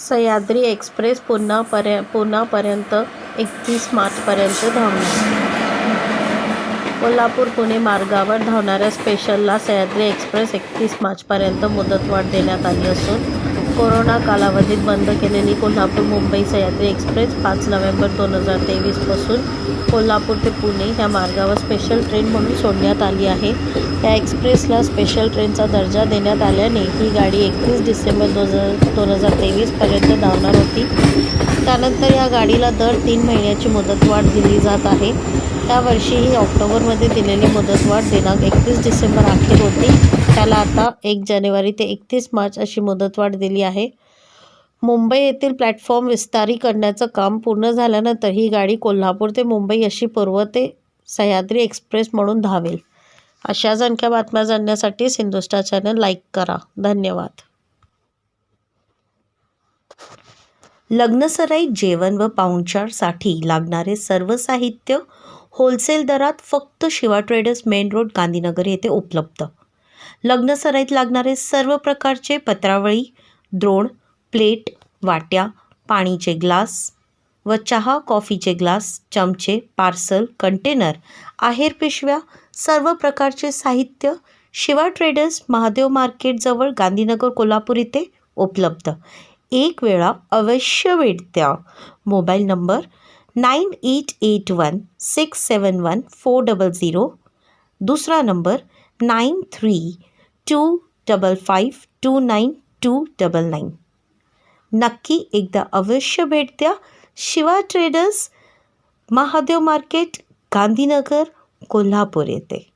Sahyadri express पुन्हा पर्य पुण्यापर्यंत एकतीस मार्चपर्यंत धावणार. कोल्हापूर पुणे मार्गावर धावणाऱ्या स्पेशलला सह्याद्री एक्सप्रेस एकतीस मार्चपर्यंत मुदतवाढ देण्यात आली असून कोरोना कालावधीत बंद केलेली कोल्हापूर मुंबई सह्याद्री एक्सप्रेस पाच नोव्हेंबर दोन हजार तेवीसपासून कोल्हापूर ते पुणे या मार्गावर स्पेशल ट्रेन म्हणून सोडण्यात आली आहे. या एक्सप्रेसला स्पेशल ट्रेनचा दर्जा देण्यात आल्याने ही गाडी एकतीस डिसेंबर दोन हजार दोन हजार तेवीसपर्यंत धावणार होती. त्यानंतर या गाडीला दर तीन महिन्याची मुदतवाढ दिली जात आहे. त्यावर्षीही ऑक्टोबरमध्ये दिलेली मुदतवाढ दिनांक एकतीस डिसेंबर अखेर होती. त्याला आता एक जानेवारी ते एकतीस मार्च अशी मुदतवाढ दिली आहे मुंबई येथील प्लॅटफॉर्म विस्तारीकरणाचं काम पूर्ण झाल्यानंतर ही गाडी कोल्हापूर ते मुंबई अशी पूर्व ते सह्याद्री एक्सप्रेस म्हणून धावेल. अशाच आणख्या बातम्या जाणण्यासाठी सिंधुस्टार चॅनल लाईक करा. धन्यवाद. लग्नसराई जेवण व पाहुणचारसाठी लागणारे सर्व साहित्य होलसेल दरात फक्त Shiva traders main road Gandhinagar येथे उपलब्ध. लग्नसराईत लागणारे सर्व प्रकारचे पत्रावळी द्रोण प्लेट वाट्या पाणीचे ग्लास व चहा कॉफीचे ग्लास चमचे पार्सल कंटेनर आहेर पिशव्या सर्व प्रकारचे साहित्य शिवा ट्रेडर्स महादेव मार्केटजवळ गांधीनगर कोल्हापूर इथे उपलब्ध. एक वेळा अवश्य भेट द्या mobile number nine eight eight one six seven one four double zero. दुसरा number nine three two double five two nine two double nine नक्की एकदा अवश्य भेट द्या. शिवा ट्रेडर्स महादेव मार्केट गांधीनगर कोल्हापूर येथे.